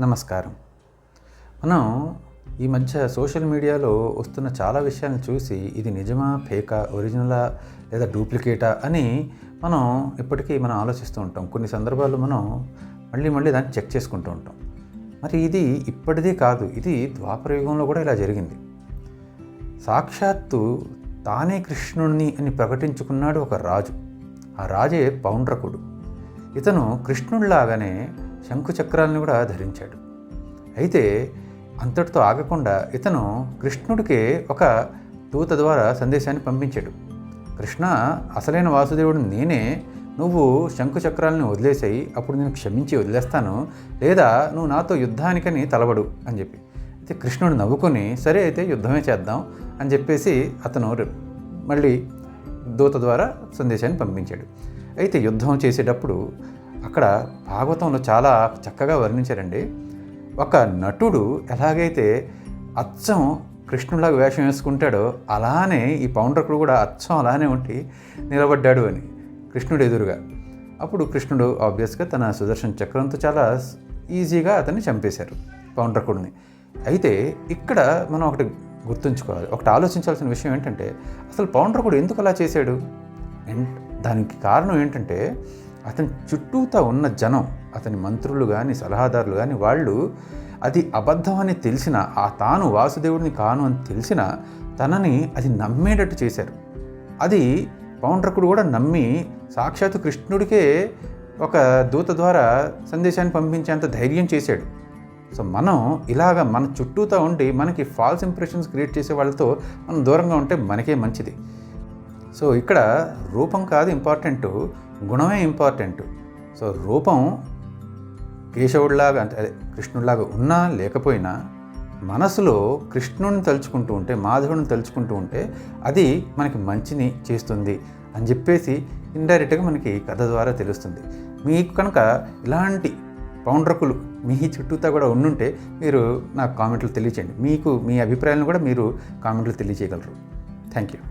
నమస్కారం. మనం ఈ మధ్య సోషల్ మీడియాలో వస్తున్న చాలా విషయాలను చూసి ఇది నిజమా ఫేకా ఒరిజినలా లేదా డూప్లికేటా అని మనం ఇప్పటికీ మనం ఆలోచిస్తూ ఉంటాం. కొన్ని సందర్భాల్లో మనం మళ్ళీ మళ్ళీ దాన్ని చెక్ చేసుకుంటూ ఉంటాం. మరి ఇది ఇప్పటిదే కాదు ఇది ద్వాపరయుగంలో కూడా ఇలా జరిగింది. సాక్షాత్తు తానే కృష్ణుణ్ణి అని ప్రకటించుకున్నాడు ఒక రాజు. ఆ రాజే పౌండ్రకుడు. ఇతను కృష్ణుడిలాగానే శంఖుచక్రాలను కూడా ధరించాడు. అయితే అంతటితో ఆగకుండా ఇతను కృష్ణుడికే ఒక దూత ద్వారా సందేశాన్ని పంపించాడు. కృష్ణ అసలైన వాసుదేవుడు నేనే. నువ్వు శంఖుచక్రాలని వదిలేసాయి. అప్పుడు నేను క్షమించి వదిలేస్తాను. లేదా నువ్వు నాతో యుద్ధానికని తలబడు అని చెప్పి. అయితే కృష్ణుడు నవ్వుకొని సరే అయితే యుద్ధమే చేద్దాం అని చెప్పేసి అతను మళ్ళీ దూత ద్వారా సందేశాన్ని పంపించాడు. అయితే యుద్ధం చేసేటప్పుడు అక్కడ భాగవతంలో చాలా చక్కగా వర్ణించారండి. ఒక నటుడు ఎలాగైతే అచ్చం కృష్ణులాగా వేషం వేసుకుంటాడో అలానే ఈ పౌండ్రకుడు కూడా అచ్చం అలానే ఉండి నిలబడ్డాడు అని కృష్ణుడు ఎదురుగా. అప్పుడు కృష్ణుడు ఆబ్వియస్గా తన సుదర్శన చక్రంతో చాలా ఈజీగా అతన్ని చంపేశారు పౌండ్రకుడిని. అయితే ఇక్కడ మనం ఒకటి గుర్తుంచుకోవాలి ఒకటి ఆలోచించాల్సిన విషయం ఏంటంటే అసలు పౌండ్రకుడు ఎందుకు అలా చేశాడు? దానికి కారణం ఏంటంటే అతని చుట్టూతా ఉన్న జనం అతని మంత్రులు కానీ సలహాదారులు కానీ వాళ్ళు అది అబద్ధం అని తెలిసిన ఆ తాను వాసుదేవుడిని కాను అని తెలిసిన తనని అది నమ్మేటట్టు చేశారు. అది పౌండ్రకుడు కూడా నమ్మి సాక్షాత్ కృష్ణుడికే ఒక దూత ద్వారా సందేశాన్ని పంపించేంత ధైర్యం చేశాడు. సో మనం ఇలాగ మన చుట్టూతో ఉండి మనకి ఫాల్స్ ఇంప్రెషన్స్ క్రియేట్ చేసే వాళ్ళతో మనం దూరంగా ఉంటే మనకే మంచిది. సో ఇక్కడ రూపం కాదు ఇంపార్టెంట్ గుణమే ఇంపార్టెంట్. సో రూపం కేశవుడిలాగా అంటే అదే కృష్ణుడిలాగా ఉన్నా లేకపోయినా మనసులో కృష్ణుడిని తలుచుకుంటూ ఉంటే మాధవుడిని తలుచుకుంటూ ఉంటే అది మనకి మంచిని చేస్తుంది అని చెప్పేసి ఇండైరెక్ట్గా మనకి కథ ద్వారా తెలుస్తుంది. మీకు కనుక ఇలాంటి పౌండ్రకులు మీ చుట్టూతా కూడా ఉండుంటే మీరు నాకు కామెంట్లు తెలియచేయండి. మీకు మీ అభిప్రాయాలను కూడా మీరు కామెంట్లు తెలియచేయగలరు. Thank you.